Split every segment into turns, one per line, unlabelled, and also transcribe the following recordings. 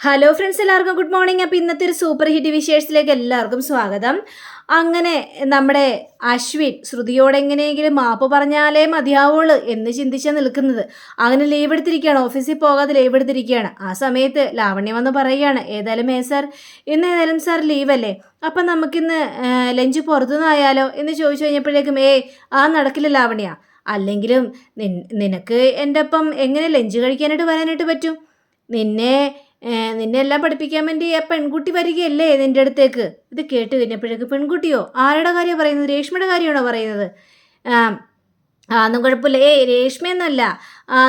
Hello friends എല്ലാവർക്കും good morning അപ്പോൾ ഇന്നത്തെ ഒരു സൂപ്പർ ഹിറ്റ് വിശേഷത്തിലേക്ക് എല്ലാവർക്കും സ്വാഗതം. അങ്ങനെ നമ്മുടെ അശ്വിൻ ശ്രുതിയോട് എങ്ങനെയെങ്കിലും മാപ്പ് പറഞ്ഞാലേ മതിയാവുള്ളൂ എന്ന് ചിന്തിച്ചാൽ നിൽക്കുന്നത്. അങ്ങനെ ലീവ് എടുത്തിരിക്കുകയാണ് ഓഫീസിൽ പോകാതെ ലീവ് എടുത്തിരിക്കുകയാണ്. ആ സമയത്ത് ലാവണ്യ വന്ന് പറയുകയാണ് ഏതായാലും ഏ സാർ ഇന്ന് ഏതായാലും സാർ ലീവല്ലേ അപ്പം നമുക്കിന്ന് ലഞ്ച് പുറത്തുനിന്നായാലോ എന്ന് ചോദിച്ചു കഴിഞ്ഞപ്പോഴേക്കും ഏ ആ നടക്കില്ല ലാവണ്യ. അല്ലെങ്കിലും നിനക്ക് എന്റെ ഒപ്പം എങ്ങനെ ലഞ്ച് കഴിക്കാനായിട്ട് വരാനായിട്ട് പറ്റും? നിന്നെ നിന്നെ എല്ലാം പഠിപ്പിക്കാൻ വേണ്ടി ആ പെൺകുട്ടി വരികയല്ലേ നിന്റെ അടുത്തേക്ക്? ഇത് കേട്ട് കഴിഞ്ഞപ്പോഴേക്ക് പെൺകുട്ടിയോ? ആരുടെ കാര്യമാണ് പറയുന്നത്? രേഷ്മയുടെ കാര്യമാണോ പറയുന്നത്? ഒന്നും കുഴപ്പമില്ല. ഏയ് രേഷ്മയെന്നല്ല.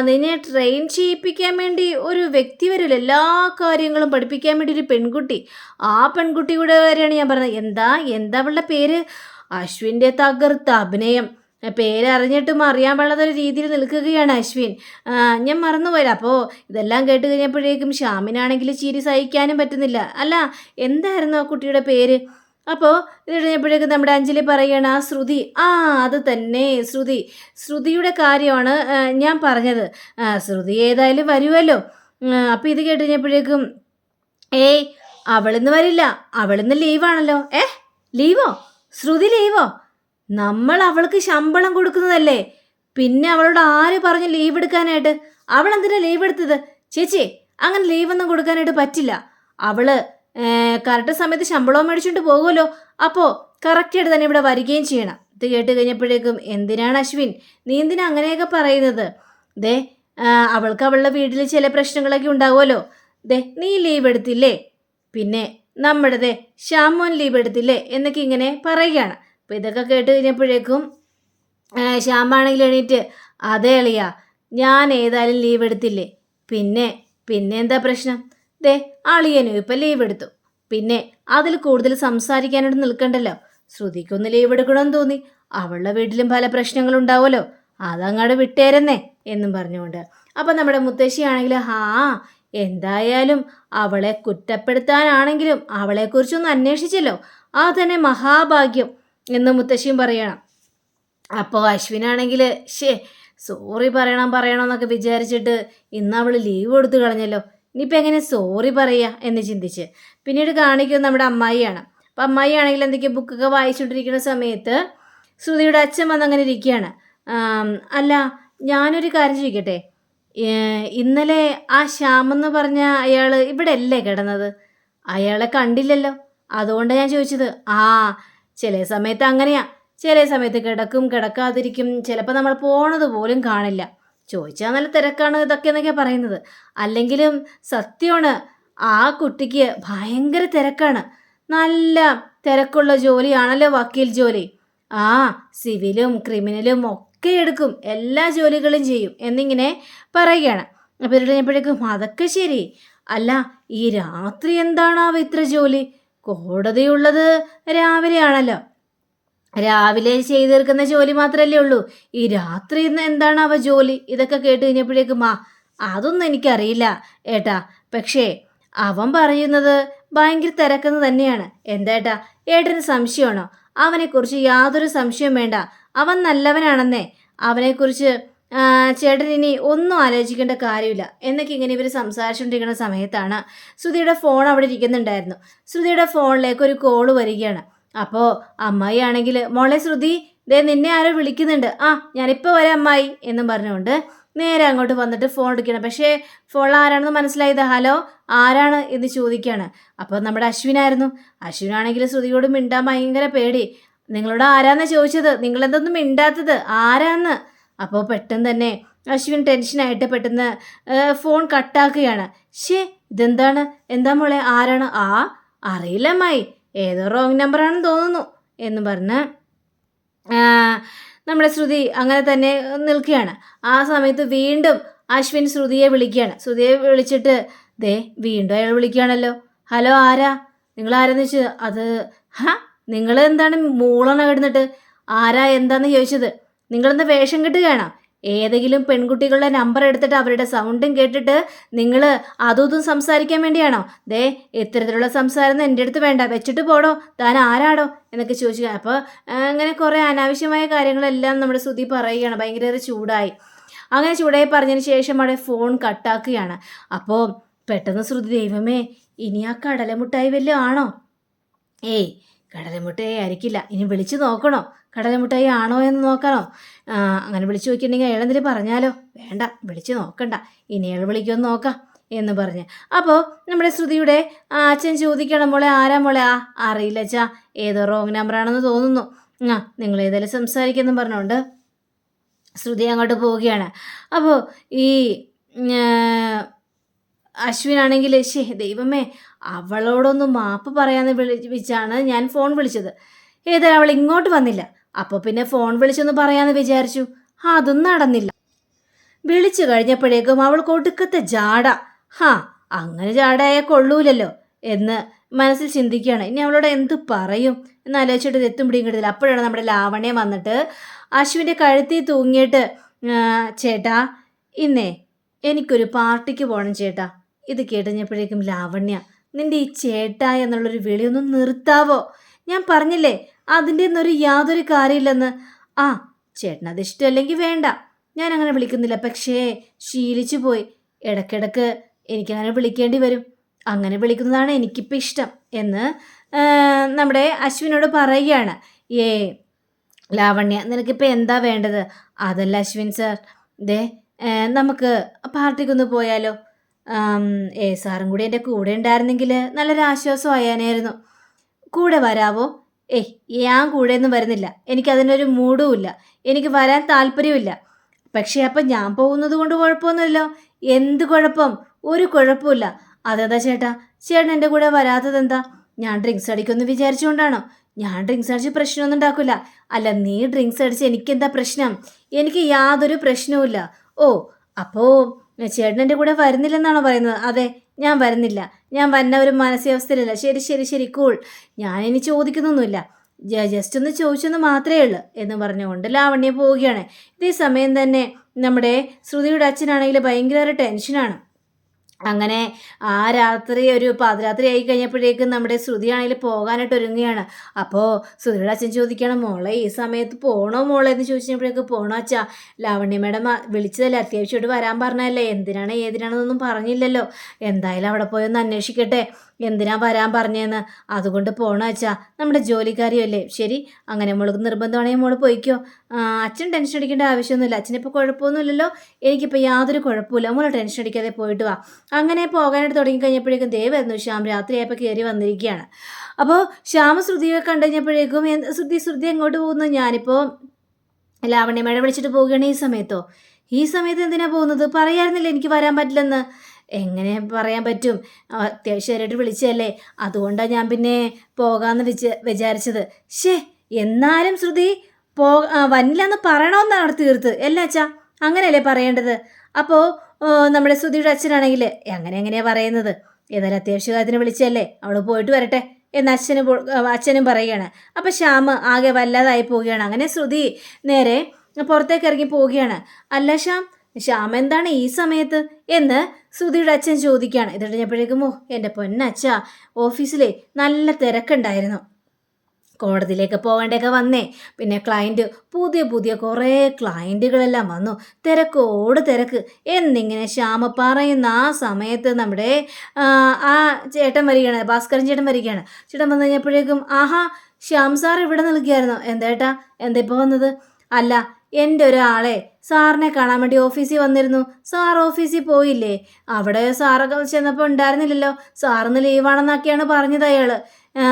നിന്നെ ട്രെയിൻ ചെയ്യിപ്പിക്കാൻ വേണ്ടി ഒരു വ്യക്തി വരില്ല എല്ലാ കാര്യങ്ങളും പഠിപ്പിക്കാൻ വേണ്ടി ഒരു പെൺകുട്ടി. ആ പെൺകുട്ടിയുടെ കാര്യമാണ് ഞാൻ പറഞ്ഞത്. എന്താ? എന്താ അവളുടെ പേര്? അശ്വിന്റെ തകർത്ത അഭിനയം. പേരറിഞ്ഞിട്ടും അറിയാൻ പാടാത്തൊരു രീതിയിൽ നിൽക്കുകയാണ് അശ്വിൻ. ഞാൻ മറന്നുപോയില്ല അപ്പോൾ ഇതെല്ലാം കേട്ട് കഴിഞ്ഞപ്പോഴേക്കും ഷ്യാമിനാണെങ്കിൽ ചിരി സഹിക്കാനും പറ്റുന്നില്ല. അല്ല എന്തായിരുന്നു ആ കുട്ടിയുടെ പേര്? അപ്പോൾ ഇത് കഴിഞ്ഞപ്പോഴേക്കും നമ്മുടെ അഞ്ജലി പറയുകയാണ് ആ ശ്രുതി. ആ അത് തന്നെ ശ്രുതി. ശ്രുതിയുടെ കാര്യമാണ് ഞാൻ പറഞ്ഞത്. ശ്രുതി ഏതായാലും വരുമല്ലോ അപ്പോൾ ഇത് കേട്ട് കഴിഞ്ഞപ്പോഴേക്കും ഏയ് അവളിന്ന് വരില്ല. അവളിന്ന് ലീവാണല്ലോ. ഏ? ലീവോ? ശ്രുതി ലീവോ? നമ്മൾ അവൾക്ക് ശമ്പളം കൊടുക്കുന്നതല്ലേ? പിന്നെ അവളോട് ആര് പറഞ്ഞു ലീവ് എടുക്കാനായിട്ട്? അവൾ എന്തിനാ ലീവ് എടുത്തത്? ചേച്ചി അങ്ങനെ ലീവൊന്നും കൊടുക്കാനായിട്ട് പറ്റില്ല. അവൾ കറക്റ്റ് സമയത്ത് ശമ്പളവും മേടിച്ചുകൊണ്ട് പോകുമല്ലോ. അപ്പോൾ കറക്റ്റായിട്ട് തന്നെ ഇവിടെ വരികയും ചെയ്യണം. ഇത് കേട്ട് കഴിഞ്ഞപ്പോഴേക്കും എന്തിനാണ് അശ്വിൻ? നീ എന്തിനാ അങ്ങനെയൊക്കെ പറയുന്നത്? ദേ അവൾക്ക് അവളുടെ വീട്ടിൽ ചില പ്രശ്നങ്ങളൊക്കെ ഉണ്ടാവുമല്ലോ. ദേ നീ ലീവ് എടുത്തില്ലേ? പിന്നെ നമ്മുടെ ദേ ശ്യാമോൻ ലീവ് എടുത്തില്ലേ? എന്നൊക്കെ ഇങ്ങനെ പറയുകയാണ്. അപ്പോൾ ഇതൊക്കെ കേട്ട് കഴിഞ്ഞപ്പോഴേക്കും ശ്യാമാണെങ്കിൽ എണീറ്റ് അതെ എളിയ ഞാൻ ഏതായാലും ലീവ് എടുത്തില്ലേ? പിന്നെ പിന്നെ എന്താ പ്രശ്നം? ദേ അളിയനും ഇപ്പം ലീവ് എടുത്തു. പിന്നെ അതിൽ കൂടുതൽ സംസാരിക്കാനായിട്ട് നിൽക്കണ്ടല്ലോ. ശ്രുതിക്കൊന്ന് ലീവ് എടുക്കണമെന്ന് തോന്നി. അവളുടെ വീട്ടിലും പല പ്രശ്നങ്ങളുണ്ടാവുമല്ലോ അതങ്ങോട്ട് വിട്ടേരെന്നേ എന്നും പറഞ്ഞുകൊണ്ട്. അപ്പം നമ്മുടെ മുത്തശ്ശിയാണെങ്കിൽ ഹാ എന്തായാലും അവളെ കുറ്റപ്പെടുത്താനാണെങ്കിലും അവളെക്കുറിച്ചൊന്ന് അന്വേഷിച്ചല്ലോ. ആ തന്നെ മഹാഭാഗ്യം. എന്ന് മുത്തശ്ശിയും പറയണം. അപ്പോൾ അശ്വിനാണെങ്കിൽ ഷേ സോറി പറയണം പറയണം എന്നൊക്കെ വിചാരിച്ചിട്ട് ഇന്ന് അവൾ ലീവ് കൊടുത്തു കളഞ്ഞല്ലോ. ഇനിയിപ്പോൾ എങ്ങനെ സോറി പറയുക എന്ന് ചിന്തിച്ച്. പിന്നീട് കാണിക്കുന്നത് നമ്മുടെ അമ്മായിയാണ്. അപ്പം അമ്മായി ആണെങ്കിൽ എന്തൊക്കെയോ ബുക്കൊക്കെ വായിച്ചുകൊണ്ടിരിക്കുന്ന സമയത്ത് ശ്രുതിയുടെ അച്ഛൻ വന്നങ്ങനെ ഇരിക്കുകയാണ്. അല്ല ഞാനൊരു കാര്യം ചോദിക്കട്ടെ? ഇന്നലെ ആ ശ്യാമെന്ന് പറഞ്ഞ അയാൾ ഇവിടെ അല്ലേ കിടന്നത്? അയാളെ കണ്ടില്ലല്ലോ. അതുകൊണ്ടാണ് ഞാൻ ചോദിച്ചത്. ആ ചില സമയത്ത് അങ്ങനെയാ. ചില സമയത്ത് കിടക്കും കിടക്കാതിരിക്കും. ചിലപ്പോൾ നമ്മൾ പോണത് പോലും കാണില്ല. ചോദിച്ചാൽ നല്ല തിരക്കാണ് ഇതൊക്കെ എന്നൊക്കെ പറയുന്നത്. അല്ലെങ്കിലും സത്യമാണ് ആ കുട്ടിക്ക് ഭയങ്കര തിരക്കാണ്. നല്ല തിരക്കുള്ള ജോലിയാണല്ലോ വക്കീൽ ജോലി. ആ സിവിലും ക്രിമിനലും ഒക്കെ എടുക്കും. എല്ലാ ജോലികളും ചെയ്യും എന്നിങ്ങനെ പറയുകയാണ്. അപ്പോൾ ഇവരുടെ കഴിഞ്ഞപ്പോഴേക്കും അതൊക്കെ ശരി. അല്ല ഈ രാത്രി എന്താണാവോ ഇത്ര ജോലി? കോടതിയുള്ളത് രാവിലെയാണല്ലോ. രാവിലെ ചെയ്തു തീർക്കുന്ന ജോലി മാത്രമല്ലേ ഉള്ളൂ. ഈ രാത്രി ഇന്ന് എന്താണ് അവ ജോലി? ഇതൊക്കെ കേട്ട് കഴിഞ്ഞപ്പോഴേക്കും ആ അതൊന്നും എനിക്കറിയില്ല ഏട്ടാ. പക്ഷേ അവൻ പറയുന്നത് ഭയങ്കര തിരക്കെന്ന് തന്നെയാണ്. എന്താ ഏട്ടന് സംശയമാണോ? അവനെക്കുറിച്ച് യാതൊരു സംശയവും വേണ്ട. അവൻ നല്ലവനാണെന്നേ. അവനെക്കുറിച്ച് ചേട്ടൻ ഇനി ഒന്നും ആലോചിക്കേണ്ട കാര്യമില്ല. എന്നൊക്കെ ഇങ്ങനെ ഇവർ സംസാരിച്ചുകൊണ്ടിരിക്കുന്ന സമയത്താണ് ശ്രുതിയുടെ ഫോൺ അവിടെ ഇരിക്കുന്നുണ്ടായിരുന്നു. ശ്രുതിയുടെ ഫോണിലേക്ക് ഒരു കോൾ വരികയാണ്. അപ്പോൾ അമ്മായി ആണെങ്കിൽ മോളെ ശ്രുതി ദേ നിന്നെ ആരോ വിളിക്കുന്നുണ്ട്. ആ ഞാനിപ്പോൾ വരാം അമ്മായി എന്നും പറഞ്ഞുകൊണ്ട് നേരെ അങ്ങോട്ട് വന്നിട്ട് ഫോൺ എടുക്കണം പക്ഷേ ഫോൺ ആരാണെന്ന് മനസ്സിലായത്? ഹലോ ആരാണ്? എന്ന് ചോദിക്കുകയാണ്. അപ്പോൾ നമ്മുടെ അശ്വിനായിരുന്നു അശ്വിനാണെങ്കിൽ ശ്രുതിയോട് മിണ്ടാൻ ഭയങ്കര പേടി. നിങ്ങളോട് ആരാന്നാ ചോദിച്ചത്? നിങ്ങളെന്തൊന്നും മിണ്ടാത്തത്? ആരാന്ന്? അപ്പോൾ പെട്ടെന്ന് തന്നെ അശ്വിൻ ടെൻഷനായിട്ട് പെട്ടെന്ന് ഫോൺ കട്ടാക്കുകയാണ് ഷേ ഇതെന്താണ്? എന്താ മോളെ? ആരാണ്? ആ അറിയില്ല അമ്മായി. ഏതോ റോങ് നമ്പറാണെന്ന് തോന്നുന്നു എന്ന് പറഞ്ഞ് നമ്മുടെ ശ്രുതി അങ്ങനെ തന്നെ നിൽക്കുകയാണ്. ആ സമയത്ത് വീണ്ടും അശ്വിൻ ശ്രുതിയെ വിളിക്കുകയാണ്. ശ്രുതിയെ വിളിച്ചിട്ട് ദേ വീണ്ടും അയാൾ വിളിക്കുകയാണല്ലോ. ഹലോ ആരാ? നിങ്ങൾ ആരാന്ന് ചോദിച്ചത് അത് ഹ? നിങ്ങൾ എന്താണ് മൂളണ കിടന്നിട്ട്? ആരാ? എന്താന്ന് ചോദിച്ചത്? നിങ്ങളെന്താ വേഷം കെട്ടുകയാണ് ഏതെങ്കിലും പെൺകുട്ടികളുടെ നമ്പർ എടുത്തിട്ട് അവരുടെ സൗണ്ടും കേട്ടിട്ട് നിങ്ങൾ അതും സംസാരിക്കാൻ വേണ്ടിയാണോ? ദേ ഇത്തരത്തിലുള്ള സംസാരം എന്റെ അടുത്ത് വേണ്ട. വെച്ചിട്ട് പോടോ. താൻ ആരാടോ? എന്നൊക്കെ ചോദിച്ചു. അപ്പോൾ അങ്ങനെ കുറേ അനാവശ്യമായ കാര്യങ്ങളെല്ലാം നമ്മുടെ ശ്രുതി പറയുകയാണ്. ഭയങ്കര ചൂടായി. അങ്ങനെ ചൂടായി പറഞ്ഞതിന് ശേഷം അവിടെ ഫോൺ കട്ടാക്കുകയാണ് അപ്പോൾ പെട്ടെന്ന് ശ്രുതി ദൈവമേ ഇനി ആ കടലമുട്ടായി വല്ലതും ആണോ? ഏയ് കടലമുട്ടേ ആയിരിക്കില്ല. ഇനി വിളിച്ചു നോക്കണോ? കടലമുട്ടായി ആണോ എന്ന് നോക്കാനോ? അങ്ങനെ വിളിച്ചു നോക്കിയിട്ടുണ്ടെങ്കിൽ അയാൾ എന്തെങ്കിലും പറഞ്ഞാലോ? വേണ്ട വിളിച്ചു നോക്കണ്ട. ഇനി അയാൾ വിളിക്കുമെന്ന് നോക്കാം എന്ന് പറഞ്ഞ്. അപ്പോൾ നമ്മുടെ ശ്രുതിയുടെ അച്ഛൻ ചോദിക്കണം മോളെ ആരാ മോളെ? ആ അറിയില്ല അച്ഛാ. ഏതോ റോങ് നമ്പറാണെന്ന് തോന്നുന്നു. ആ നിങ്ങൾ ഏതായാലും സംസാരിക്കുന്നു പറഞ്ഞുകൊണ്ട് ശ്രുതി അങ്ങോട്ട് പോവുകയാണ്. അപ്പോൾ ഈ അശ്വിനാണെങ്കിൽ ശേ ദൈവമേ അവളോടൊന്ന് മാപ്പ് പറയാമെന്ന് വിളിച്ചാണ് ഞാൻ ഫോൺ വിളിച്ചത്. ഏതായാലും അവൾ ഇങ്ങോട്ട് വന്നില്ല. അപ്പോൾ പിന്നെ ഫോൺ വിളിച്ചൊന്ന് പറയാന്ന് വിചാരിച്ചു. അതും നടന്നില്ല. വിളിച്ചു കഴിഞ്ഞപ്പോഴേക്കും അവൾ കൊടുക്കത്തെ ജാട. ഹാ അങ്ങനെ ജാടയായ കൊള്ളൂലല്ലോ എന്ന് മനസ്സിൽ ചിന്തിക്കുകയാണ്. ഇനി അവളോട് എന്ത് പറയും? എന്ന് ആലോചിച്ചിട്ട് ഇത് എത്തും പിടിയും കിട്ടില്ല അപ്പോഴാണ് നമ്മുടെ ലാവണ്യം വന്നിട്ട് അശ്വിന്റെ കഴുത്തിൽ തൂങ്ങിയിട്ട് "ആ, ചേട്ടാ ഇന്നേ എനിക്കൊരു പാർട്ടിക്ക് പോകണം ചേട്ടാ. ഇത് കേട്ടുകഴിഞ്ഞപ്പോഴേക്കും ലാവണ്യ നിന്റെ ഈ ചേട്ടാ എന്നുള്ളൊരു വിളിയൊന്നും നിർത്താവോ? ഞാൻ പറഞ്ഞില്ലേ അതിന്റെ ഒന്നൊരു യാതൊരു കാര്യമില്ലെന്ന്. ആ ചേട്ടൻ അത് ഇഷ്ടമല്ലെങ്കിൽ വേണ്ട. ഞാൻ അങ്ങനെ വിളിക്കുന്നില്ല. പക്ഷേ ശീലിച്ചു പോയി. ഇടയ്ക്കിടയ്ക്ക് എനിക്കങ്ങനെ വിളിക്കേണ്ടി വരും. അങ്ങനെ വിളിക്കുന്നതാണ് എനിക്കിപ്പോൾ ഇഷ്ടം എന്ന് നമ്മുടെ അശ്വിനോട് പറയുകയാണ്. ഏ ലാവണ്യ നിനക്കിപ്പോൾ എന്താ വേണ്ടത്? അതല്ല അശ്വിൻ സാർ. ദേ നമുക്ക് പാർട്ടിക്കൊന്ന് പോയാലോ. ഏ സാറും കൂടി എന്റെ കൂടെ ഉണ്ടായിരുന്നെങ്കിൽ നല്ലൊരു ആശ്വാസം ആയാനായിരുന്നു കൂടെ വരാവോ? ഏയ് ഞാൻ കൂടെ ഒന്നും വരുന്നില്ല എനിക്കതിനൊരു ഇല്ല. എനിക്ക് വരാൻ താല്പര്യമില്ല പക്ഷേ അപ്പം ഞാൻ പോകുന്നത് കൊണ്ട് കുഴപ്പമൊന്നുമില്ലോ എന്ത് കുഴപ്പം? ഒരു കുഴപ്പമില്ല അതെന്താ ചേട്ടാ? ചേട്ടൻ എന്റെ കൂടെ വരാത്തത് എന്താ? ഞാൻ ഡ്രിങ്ക്സ് അടിക്കുമെന്ന് വിചാരിച്ചുകൊണ്ടാണോ? ഞാൻ ഡ്രിങ്ക്സ് അടിച്ച് പ്രശ്നമൊന്നും ഉണ്ടാക്കില്ല. അല്ല നീ ഡ്രിങ്ക്സ് അടിച്ച് എനിക്കെന്താ പ്രശ്നം? എനിക്ക് യാതൊരു പ്രശ്നവുമില്ല. ഓ അപ്പോൾ ചേട്ടൻ എന്റെ കൂടെ വരുന്നില്ലെന്നാണോ പറയുന്നത്? അതെ ഞാൻ വരുന്നില്ല. ഞാൻ വന്ന ഒരു മാനസികാവസ്ഥയിലല്ല. ശരി ശരി ശരി കൂൾ ഞാനിനി ചോദിക്കുന്നൊന്നുമില്ല. ജസ്റ്റ് ഒന്ന് ചോദിച്ചെന്ന് മാത്രമേ ഉള്ളൂ എന്ന് പറഞ്ഞുകൊണ്ട് ലാവണ്യ പോവുകയാണ്. ഇതേ സമയം തന്നെ നമ്മുടെ ശ്രുതിയുടെ അച്ഛനാണെങ്കിൽ ഭയങ്കര ടെൻഷനാണ്. അങ്ങനെ ആ രാത്രി ഒരു പാതിരാത്രി ആയി കഴിഞ്ഞപ്പോഴേക്കും നമ്മുടെ ശ്രുതിയാണെങ്കിൽ പോകാനായിട്ട് ഒരുങ്ങുകയാണ്. അപ്പോൾ ശ്രുതിയുടെ അച്ഛൻ ചോദിക്കണം മോളെ ഈ സമയത്ത് പോകണോ മോളെ? എന്ന് ചോദിച്ചപ്പോഴേക്ക് പോകണോ അച്ഛാ. ലാവണ്യ മേഡം വിളിച്ചതല്ലേ അത്യാവശ്യമായിട്ട് വരാൻ പറഞ്ഞതല്ലേ. എന്തിനാണ് ഏതിനാണെന്നൊന്നും പറഞ്ഞില്ലല്ലോ. എന്തായാലും അവിടെ പോയൊന്ന് അന്വേഷിക്കട്ടെ. എന്തിനാ വരാൻ പറഞ്ഞതെന്ന് അതുകൊണ്ട് പോണോ അച്ഛാ. നമ്മുടെ ജോലിക്കാരിയല്ലേ. ശരി അങ്ങനെ മോൾക്ക് നിർബന്ധമാണെങ്കിൽ മോൾ പോയിക്കോ. അച്ഛൻ ടെൻഷൻ അടിക്കേണ്ട ആവശ്യമൊന്നുമില്ല. അച്ഛനിപ്പോൾ കുഴപ്പമൊന്നുമില്ലല്ലോ. എനിക്കിപ്പോൾ യാതൊരു കുഴപ്പമില്ല മോൾ ടെൻഷൻ അടിക്കാതെ പോയിട്ട് വാ. അങ്ങനെ പോകാനായിട്ട് തുടങ്ങി കഴിഞ്ഞപ്പോഴേക്കും ദേ വരുന്നു. ശ്യാം രാത്രിയായപ്പോൾ കയറി വന്നിരിക്കുകയാണ്. അപ്പോൾ ശ്യാമ ശ്രുതിയെ കണ്ടു കഴിഞ്ഞപ്പോഴേക്കും എന്ത് ശ്രുതി ശ്രുതി എങ്ങോട്ട് പോകുന്നു? ഞാനിപ്പോൾ ലാവണ്യമഴ വിളിച്ചിട്ട് പോവുകയാണ് ഈ സമയത്തോ. ഈ സമയത്ത് എന്തിനാ പോകുന്നത്? പറയായിരുന്നില്ല എനിക്ക് വരാൻ പറ്റില്ലെന്ന്? എങ്ങനെ പറയാൻ പറ്റും? അത്യാവശ്യമായിട്ട് വിളിച്ചതല്ലേ? അതുകൊണ്ടാണ് ഞാൻ പിന്നെ പോകാമെന്ന് വിച വിചാരിച്ചത്. ഷേ എന്നാലും ശ്രുതി പോ വന്നില്ല വന്നില്ലെന്ന് പറയണമെന്നാണ് തീർത്ത്. അല്ല അച്ഛാ അങ്ങനെയല്ലേ പറയേണ്ടത്? അപ്പോൾ നമ്മുടെ ശ്രുതിയുടെ അച്ഛനാണെങ്കിൽ അങ്ങനെ എങ്ങനെയാണ് പറയുന്നത്? ഏതായാലും അത്യാവശ്യ കാര്യത്തിന് വിളിച്ചല്ലേ അവൾ പോയിട്ട് വരട്ടെ. എന്ന് അച്ഛന് അച്ഛനും പറയുകയാണ്. അപ്പം ശ്യാമ് ആകെ വല്ലാതായി പോവുകയാണ്. അങ്ങനെ ശ്രുതി നേരെ പുറത്തേക്ക് ഇറങ്ങി പോവുകയാണ്. അല്ല ശ്യാം ശ്യാം എന്താണ് ഈ സമയത്ത്? എന്ന് സുധിയുടെ അച്ഛൻ ചോദിക്കുകയാണ് ഇത് കഴിഞ്ഞപ്പോഴേക്കുമോ എന്റെ പൊന്നച്ഛ ഓഫീസിലെ നല്ല തിരക്കുണ്ടായിരുന്നു. കോടതിയിലേക്ക് പോകേണ്ടൊക്കെ വന്നേ. പിന്നെ ക്ലയന്റ് പുതിയ പുതിയ കുറേ ക്ലയന്റുകളെല്ലാം വന്നു. തിരക്കോട് തിരക്ക്. എന്നിങ്ങനെ ശ്യാമ പറയുന്ന ആ സമയത്ത് നമ്മുടെ ആ ചേട്ടൻ വരികയാണ് ഭാസ്കരൻ ചേട്ടൻ വരികയാണ്. ചേട്ടൻ വന്നു കഴിഞ്ഞപ്പോഴേക്കും ആഹാ ശ്യാം സാർ ഇവിടെ നിൽക്കുകയായിരുന്നു. എന്തേട്ടാ എന്താ ഇപ്പോൾ വന്നത്? അല്ല എന്റെ ഒരാളെ സാറിനെ കാണാൻ വേണ്ടി ഓഫീസിൽ വന്നിരുന്നു. സാർ ഓഫീസിൽ പോയില്ലേ? അവിടെ സാറൊക്കെ ചെന്നപ്പോൾ ഉണ്ടായിരുന്നില്ലല്ലോ. സാറിന് ലീവാണെന്നൊക്കെയാണ് പറഞ്ഞത് അയാൾ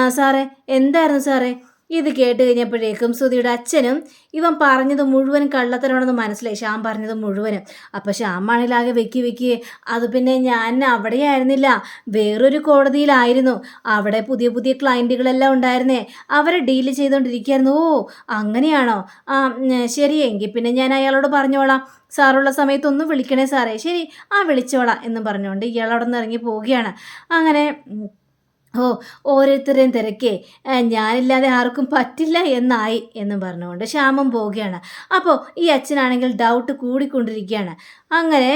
സാറേ എന്തായിരുന്നു സാറേ? ഇത് കേട്ട് കഴിഞ്ഞപ്പോഴേക്കും സുധിയുടെ അച്ഛനും ഇവൻ പറഞ്ഞത് മുഴുവൻ കള്ളത്തരമാണെന്ന് മനസ്സിലായി. ശ്യാം പറഞ്ഞത് മുഴുവനും. അപ്പോൾ ശ്യാമാണെങ്കിൽ ആകെ വെക്കി വെക്കി അത് പിന്നെ ഞാൻ അവിടെയായിരുന്നില്ല. വേറൊരു കോടതിയിലായിരുന്നു. അവിടെ പുതിയ പുതിയ ക്ലയന്റുകളെല്ലാം ഉണ്ടായിരുന്നേ. അവരെ ഡീൽ ചെയ്തുകൊണ്ടിരിക്കുകയായിരുന്നു ഓ അങ്ങനെയാണോ? ആ ശരി. എങ്കിൽ പിന്നെ ഞാൻ അയാളോട് പറഞ്ഞോളാം. സാറുള്ള സമയത്തൊന്നും വിളിക്കണേ സാറേ. ശരി ആ വിളിച്ചോളാം എന്ന് പറഞ്ഞുകൊണ്ട് ഇയാൾ അവിടെ നിന്ന് ഇറങ്ങി പോവുകയാണ്. അങ്ങനെ ഓ ഓരോരുത്തരെയും തിരക്കേ. ഞാനില്ലാതെ ആർക്കും പറ്റില്ല എന്നായി എന്നും പറഞ്ഞുകൊണ്ട് ക്ഷാമം പോവുകയാണ്. അപ്പോൾ ഈ അച്ഛനാണെങ്കിൽ ഡൗട്ട് കൂടിക്കൊണ്ടിരിക്കുകയാണ്. അങ്ങനെ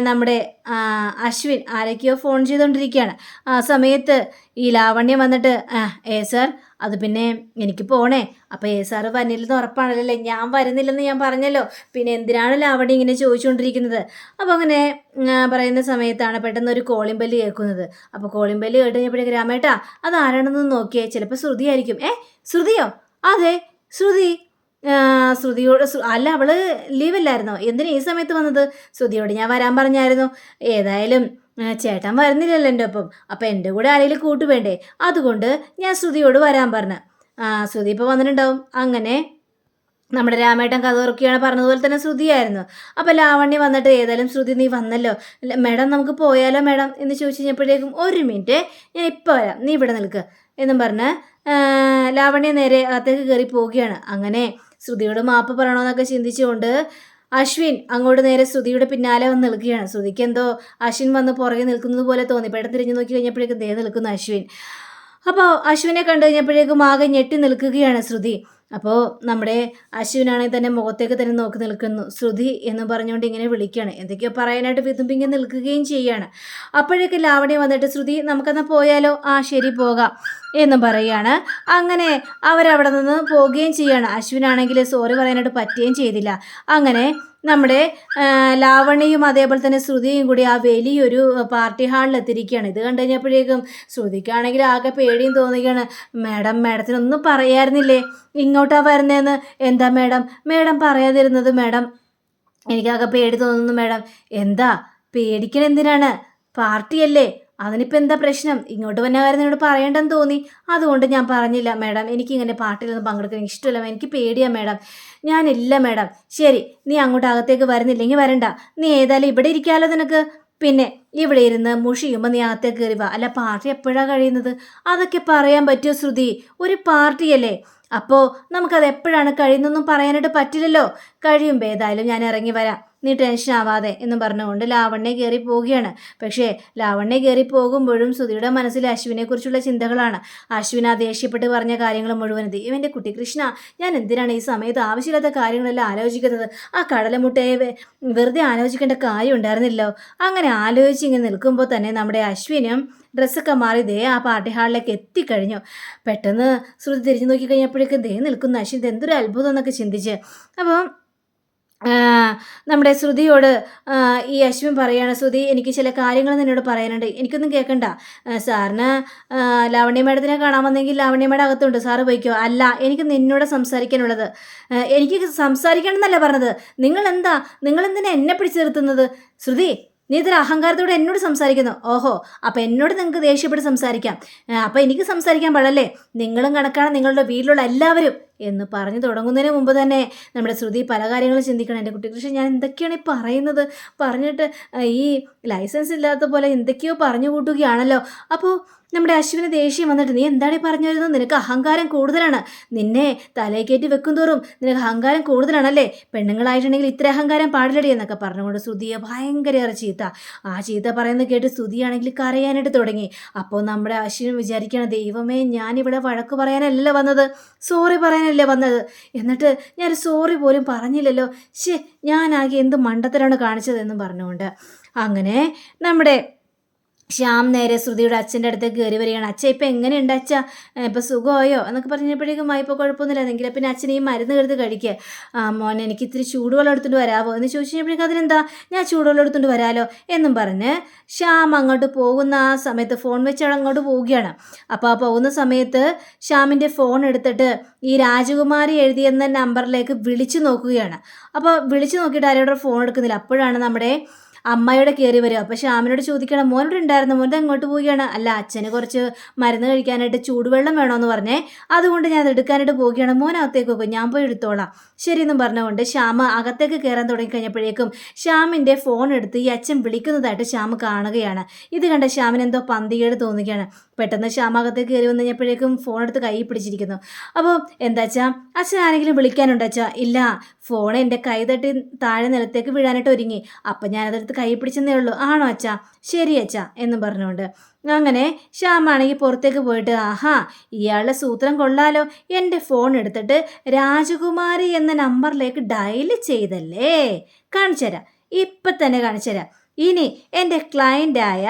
നമ്മുടെ അശ്വിൻ ആരൊക്കെയോ ഫോൺ ചെയ്തുകൊണ്ടിരിക്കുകയാണ് ആ സമയത്ത് ഈ ലാവണ്യം വന്നിട്ട് ഏ സാർ അത് പിന്നെ എനിക്ക് പോണേ. അപ്പോൾ ഏ സാറ് വന്നില്ലെന്ന് ഉറപ്പാണല്ലോ. ഞാൻ വരുന്നില്ലെന്ന് ഞാൻ പറഞ്ഞല്ലോ. പിന്നെ എന്തിനാണ് ലാവണി ഇങ്ങനെ ചോദിച്ചുകൊണ്ടിരിക്കുന്നത്? അപ്പോൾ അങ്ങനെ പറയുന്ന സമയത്താണ് പെട്ടെന്ന് ഒരു കോളിംഗ് ബെല്ല് കേൾക്കുന്നത്. അപ്പോൾ കോളിംഗ് ബെല്ല് കേട്ട് കഴിഞ്ഞപ്പോഴേക്ക് രാമേട്ടാ അത് ആരാണെന്ന് നോക്കിയേ. ചിലപ്പോൾ ശ്രുതി ആയിരിക്കും. ഏ ശ്രുതിയോ? അതെ ശ്രുതി. ശ്രുതിയോട് അല്ല അവൾ ലീവല്ലായിരുന്നോ എന്തിനാ ഈ സമയത്ത് വന്നത്? ശ്രുതിയോട് ഞാൻ വരാൻ പറഞ്ഞായിരുന്നു. ഏതായാലും ചേട്ടൻ വരുന്നില്ലല്ലോ എന്റെ ഒപ്പം. അപ്പം എന്റെ കൂടെ ആരെങ്കിലും കൂട്ട് വേണ്ടേ? അതുകൊണ്ട് ഞാൻ ശ്രുതിയോട് വരാൻ പറഞ്ഞു. ആ ശ്രുതി ഇപ്പോൾ വന്നിട്ടുണ്ടാവും. അങ്ങനെ നമ്മുടെ രാമേട്ടൻ കഥ തുറക്കുകയാണ് പറഞ്ഞതുപോലെ തന്നെ ശ്രുതിയായിരുന്നു. അപ്പോൾ ലാവണ്യ വന്നിട്ട് ഏതായാലും ശ്രുതി നീ വന്നല്ലോ. മേഡം നമുക്ക് പോയാലോ മേഡം എന്ന് ചോദിച്ചു കഴിഞ്ഞപ്പോഴേക്കും ഒരു മിനിറ്റ് ഞാൻ ഇപ്പോൾ വരാം. നീ ഇവിടെ നിൽക്കുക എന്നും പറഞ്ഞ് ലാവണ്യ നേരെ അകത്തേക്ക് കയറി പോവുകയാണ്. അങ്ങനെ ശ്രുതിയോട് മാപ്പ് പറയണമെന്നൊക്കെ ചിന്തിച്ചുകൊണ്ട് അശ്വിൻ അങ്ങോട്ട് നേരെ ശ്രുതിയുടെ പിന്നാലെ വന്ന് നിൽക്കുകയാണ്. ശ്രുതിക്ക് എന്തോ അശ്വിൻ വന്ന് പുറകെ നിൽക്കുന്നത് പോലെ തോന്നി. പെട്ടെന്ന് തിരിഞ്ഞു നോക്കി കഴിഞ്ഞപ്പോഴേക്കും ദേ നിൽക്കുന്നു അശ്വിൻ. അപ്പോൾ അശ്വിനെ കണ്ടു കഴിഞ്ഞപ്പോഴേക്കും ആകെ ഞെട്ടി നിൽക്കുകയാണ് ശ്രുതി. അപ്പോൾ നമ്മുടെ അശ്വിനാണെങ്കിൽ തന്നെ മുഖത്തേക്ക് തന്നെ നോക്കി നിൽക്കുന്നു. ശ്രുതി എന്ന് പറഞ്ഞുകൊണ്ട് ഇങ്ങനെ വിളിക്കുകയാണ് എന്തൊക്കെയോ പറയാനായിട്ട് വിതുമ്പിങ്ങി നിൽക്കുകയും ചെയ്യുകയാണ് അപ്പോഴേക്ക് ലാവണി വന്നിട്ട് ശ്രുതി നമുക്കെന്നാൽ പോയാലോ? ആ ശരി പോകാം എന്ന് പറയുകയാണ് അങ്ങനെ അവരവിടെ നിന്ന് പോവുകയും ചെയ്യുകയാണ് അശ്വിനാണെങ്കിൽ സോറി പറയാനായിട്ട് പറ്റുകയും ചെയ്തില്ല. അങ്ങനെ നമ്മുടെ ലാവണിയും അതേപോലെ തന്നെ ശ്രുതിയും കൂടി ആ വലിയൊരു പാർട്ടി ഹാളിൽ എത്തിയിരിക്കുകയാണ്. ഇത് കണ്ടു കഴിഞ്ഞപ്പോഴേക്കും ശ്രുതിക്കാണെങ്കിൽ ആകെ പേടിയും തോന്നുകയാണ്. മാഡം മാഡത്തിനൊന്നും പറയായിരുന്നില്ലേ? ഇങ്ങോട്ടാ വരുന്നതെന്ന് എന്താ മാഡം? മാഡം പറയാതിരുന്നത് മാഡം? എനിക്കാകെ പേടി തോന്നുന്നു മാഡം. എന്താ? പേടിക്കണെന്തിനാണ് പാർട്ടിയല്ലേ? അതിനിപ്പോൾ എന്താ പ്രശ്നം? ഇങ്ങോട്ട് വന്ന കാര്യം നിന്നോട് പറയേണ്ടെന്ന് തോന്നി. അതുകൊണ്ട് ഞാൻ പറഞ്ഞില്ല മാഡം എനിക്കിങ്ങനെ പാർട്ടിയിലൊന്നും പങ്കെടുക്കാൻ ഇഷ്ടമില്ല. എനിക്ക് പേടിയാ മാഡം. ഞാനില്ല മാഡം. ശരി നീ അങ്ങോട്ട് അകത്തേക്ക് വരുന്നില്ലെങ്കിൽ വരണ്ട. നീ ഏതായാലും ഇവിടെ ഇരിക്കാമല്ലോ നിനക്ക്. പിന്നെ ഇവിടെ ഇരുന്ന് മുഷിയുമ്പോൾ നീ അകത്തേക്ക് കയറി വാ. അല്ല പാർട്ടി എപ്പോഴാണ് കഴിയുന്നത്? അതൊക്കെ പറയാൻ പറ്റുമോ ശ്രുതി? ഒരു പാർട്ടിയല്ലേ? അപ്പോൾ നമുക്കത് എപ്പോഴാണ് കഴിയുന്നതെന്നും പറയാനായിട്ട് പറ്റില്ലല്ലോ. കഴിയുമ്പോൾ ഏതായാലും ഞാൻ ഇറങ്ങി വരാം. നീ ടെൻഷൻ ആവാതെ എന്ന് പറഞ്ഞുകൊണ്ട് ലാവണ്യ കയറി പോവുകയാണ്. പക്ഷേ ലാവണ്യ കയറി പോകുമ്പോഴും സുധിയുടെ മനസ്സിൽ അശ്വിനെക്കുറിച്ചുള്ള ചിന്തകളാണ്. അശ്വിൻ ആ ദേഷ്യപ്പെട്ട് പറഞ്ഞ കാര്യങ്ങൾ മുഴുവൻ ഇവന്റെ കുട്ടി കൃഷ്ണ ഞാൻ എന്തിനാണ് ഈ സമയത്ത് ആവശ്യമില്ലാത്ത കാര്യങ്ങളെല്ലാം ആലോചിക്കുന്നത്? ആ കടലമുട്ടയെ വെറുതെ ആലോചിക്കേണ്ട കാര്യം ഉണ്ടായിരുന്നില്ലോ? അങ്ങനെ ആലോചിച്ച് ഇങ്ങനെ നിൽക്കുമ്പോൾ തന്നെ നമ്മുടെ അശ്വിനും ഡ്രസ്സൊക്കെ മാറി ദേ ആ പാർട്ടി ഹാളിലേക്ക് എത്തിക്കഴിഞ്ഞു. പെട്ടെന്ന് ശ്രുതി തിരിഞ്ഞു നോക്കി കഴിഞ്ഞപ്പോഴേക്കും ദേ നിൽക്കുന്ന. അശ്വിൻ എന്തൊരു അത്ഭുതം എന്നൊക്കെ ചിന്തിച്ച്. അപ്പം നമ്മുടെ ശ്രുതിയോട് ഈ അശ്വിൻ പറയുകയാണ് ശ്രുതി എനിക്ക് ചില കാര്യങ്ങൾ നിന്നോട് പറയാനുണ്ട്. എനിക്കൊന്നും കേൾക്കണ്ട സാറിന് ലാവണ്യ മേഡത്തിനെ കാണാൻ വന്നെങ്കിൽ ലാവണ്യ മേഡം അകത്തുണ്ട്. സാറ് പോയിക്കോ. അല്ല എനിക്ക് നിന്നോട് സംസാരിക്കാനുള്ളത്. എനിക്ക് സംസാരിക്കണം എന്നല്ല പറഞ്ഞത്. നിങ്ങൾ എന്താ നിങ്ങൾ എന്തിനാ എന്നെ പിടിച്ചു നിർത്തുന്നത്? ശ്രുതി നീ ഇതൊരു അഹങ്കാരത്തോടെ എന്നോട് സംസാരിക്കുന്നു. ഓഹോ അപ്പം എന്നോട് നിങ്ങൾക്ക് ദേഷ്യപ്പെട്ട് സംസാരിക്കാം. അപ്പം എനിക്ക് സംസാരിക്കാൻ പാടല്ലേ? നിങ്ങളും കണക്കാണ് നിങ്ങളുടെ വീട്ടിലുള്ള എല്ലാവരും. എന്ന് പറഞ്ഞു തുടങ്ങുന്നതിന് മുമ്പ് തന്നെ നമ്മുടെ ശ്രുതി പല കാര്യങ്ങളും ചിന്തിക്കണം. എന്റെ കുട്ടികൃഷി ഞാൻ എന്തൊക്കെയാണ് ഈ പറയുന്നത്? പറഞ്ഞിട്ട് ഈ ലൈസൻസ് ഇല്ലാത്ത പോലെ എന്തൊക്കെയോ പറഞ്ഞു കൂട്ടുകയാണല്ലോ. അപ്പോൾ നമ്മുടെ അശ്വിന് ദേഷ്യം വന്നിട്ട് നീ എന്താണ് പറഞ്ഞു വരുന്നത്? നിനക്ക് അഹങ്കാരം കൂടുതലാണ്. നിന്നെ തലയേക്കേറ്റി വെക്കും തോറും നിനക്ക് അഹങ്കാരം കൂടുതലാണല്ലേ? പെണ്ണുങ്ങളായിട്ടുണ്ടെങ്കിൽ ഇത്ര അഹങ്കാരം പാടില്ലടി എന്നൊക്കെ പറഞ്ഞുകൊണ്ട് ശ്രുതിയെ ഭയങ്കര ചീത്ത. ആ ചീത്ത പറയുന്നത് കേട്ട് ശ്രുതിയാണെങ്കിൽ കരയാനായിട്ട് തുടങ്ങി. അപ്പോൾ നമ്മുടെ അശ്വിനും വിചാരിക്കണം ദൈവമേ ഞാനിവിടെ വഴക്ക് പറയാനല്ല വന്നത്. സോറി പറയാനല്ലേ വന്നത്. എന്നിട്ട് ഞാൻ സോറി പോലും പറഞ്ഞില്ലല്ലോ. ശേ ഞാനാകെ എന്ത് മണ്ടത്തരാണ് കാണിച്ചതെന്നും പറഞ്ഞുകൊണ്ട്. അങ്ങനെ നമ്മുടെ ശ്യാം നേരെ ശ്രുതിയുടെ അച്ഛന്റെ അടുത്തേക്ക് കയറി വരികയാണ്. അച്ഛ ഇപ്പം എങ്ങനെയുണ്ട് അച്ഛ? ഇപ്പം സുഖമായോ? എന്നൊക്കെ പറഞ്ഞപ്പോഴേക്കും ഇപ്പോൾ കുഴപ്പമൊന്നുമില്ല. എങ്കിൽ പിന്നെ അച്ഛൻ ഈ മരുന്ന് കരുത്ത് കഴിക്കുക ആ മോനെ എനിക്ക് ഇത്തിരി ചൂടുവെള്ളം എടുത്തുകൊണ്ട് വരാമോ എന്ന് ചോദിച്ചു കഴിഞ്ഞപ്പോഴേക്കും അതിനെന്താ? ഞാൻ ചൂടുവെള്ളം എടുത്തുകൊണ്ട് വരാമല്ലോ എന്നും പറഞ്ഞ് ശ്യാം അങ്ങോട്ട് പോകുന്ന ആ സമയത്ത് ഫോൺ വെച്ച് അങ്ങോട്ട് പോവുകയാണ്. അപ്പോൾ ആ പോകുന്ന സമയത്ത് ശ്യാമിന്റെ ഫോൺ എടുത്തിട്ട് ഈ രാജകുമാരി എഴുതിയെന്ന നമ്പറിലേക്ക് വിളിച്ചു നോക്കുകയാണ്. അപ്പോൾ വിളിച്ചു നോക്കിയിട്ട് ആരോടൊരു ഫോൺ എടുക്കുന്നില്ല. അപ്പോഴാണ് നമ്മുടെ അമ്മയോടെ കയറി വരിക. അപ്പോൾ ശ്യാമിനോട് ചോദിക്കണം മോനോട് ഉണ്ടായിരുന്നു മോന്റെ എങ്ങോട്ട് പോവുകയാണ്. അല്ല അച്ഛന് കുറച്ച് മരുന്ന് കഴിക്കാനായിട്ട് ചൂടുവെള്ളം വേണമെന്ന് പറഞ്ഞേ. അതുകൊണ്ട് ഞാൻ എടുക്കാനായിട്ട് പോവുകയാണ്. മോൻ പോകും ഞാൻ പോയി എടുത്തോളാം. ശരിയെന്നും പറഞ്ഞുകൊണ്ട് ശ്യാമ അകത്തേക്ക് കയറാൻ തുടങ്ങി കഴിഞ്ഞപ്പോഴേക്കും ശ്യാമിന്റെ ഫോൺ എടുത്ത് ഈ അച്ഛൻ വിളിക്കുന്നതായിട്ട് ശ്യാമ കാണുകയാണ്. ഇത് കണ്ട ശ്യാമിന് എന്തോ പന്തികേട് തോന്നുകയാണ്. പെട്ടെന്ന് ശ്യാമ അകത്തേക്ക് കയറി വന്നു കഴിഞ്ഞപ്പോഴേക്കും ഫോൺ എടുത്ത് കൈ പിടിച്ചിരിക്കുന്നു. അപ്പോൾ എന്താച്ചാ അച്ഛൻ ആരെങ്കിലും വിളിക്കാനുണ്ടോ അച്ഛാ? ഇല്ല ഫോൺ എന്റെ കൈ തട്ടി താഴെ നിലത്തേക്ക് വീഴാനായിട്ട് ഒരുങ്ങി. അപ്പം ഞാനതെടുത്ത് കൈ പിടിച്ചെന്നേ ഉള്ളൂ. ആണോ അച്ഛാ? ശരി അച്ഛാ എന്ന് പറഞ്ഞുകൊണ്ട്. അങ്ങനെ ശ്യാമാണെങ്കിൽ പുറത്തേക്ക് പോയിട്ട് ആഹാ ഇയാളുടെ സൂത്രം കൊള്ളാലോ. എന്റെ ഫോൺ എടുത്തിട്ട് രാജകുമാരി എന്ന നമ്പറിലേക്ക് ഡയൽ ചെയ്തല്ലേ? കാണിച്ചു തരാം ഇപ്പം തന്നെ കാണിച്ചു തരാം ഇനി എന്റെ ക്ലയന്റായ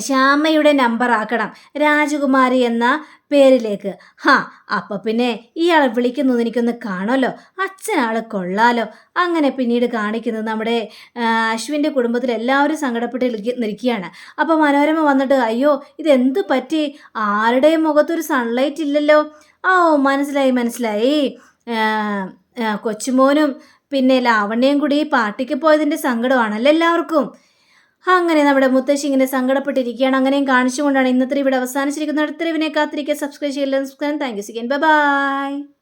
ശ്യാമയുടെ നമ്പർ ആക്കണം. രാജകുമാരി എന്ന പേരിലേക്ക്. ഹാ അപ്പൊ പിന്നെ ഇയാളെ വിളിക്കുന്നത് എനിക്കൊന്ന് കാണുമല്ലോ. അച്ഛനാൾ കൊള്ളാലോ. അങ്ങനെ പിന്നീട് കാണിക്കുന്നത് നമ്മുടെ അശ്വിന്റെ കുടുംബത്തിൽ എല്ലാവരും സങ്കടപ്പെട്ട് നിൽക്കുകയാണ്. അപ്പോൾ മനോരമ വന്നിട്ട് അയ്യോ ഇതെന്ത് പറ്റി? ആരുടെയും മുഖത്തൊരു സൺലൈറ്റ് ഇല്ലല്ലോ. ഓ മനസ്സിലായി മനസ്സിലായി. കൊച്ചുമോനും പിന്നെ ലാവണ്യയും കൂടി പാർട്ടിക്ക് പോയതിന്റെ സങ്കടമാണല്ലോ എല്ലാവർക്കും. അങ്ങനെ നമ്മുടെ മുത്തശ്ശി ഇങ്ങനെ സങ്കടപ്പെട്ടിരിക്കുകയാണ്. അങ്ങനെയും കാണിച്ചുകൊണ്ടാണ് ഇന്നത്തെ ഇവിടെ അവസാനിച്ചിരിക്കുന്നത്. അടുത്ത ഇവനെ കാത്തിരിക്കുക. സബ്സ്ക്രൈബ് ചെയ്യില്ല താങ്ക് യു സിക്കൻ ബൈ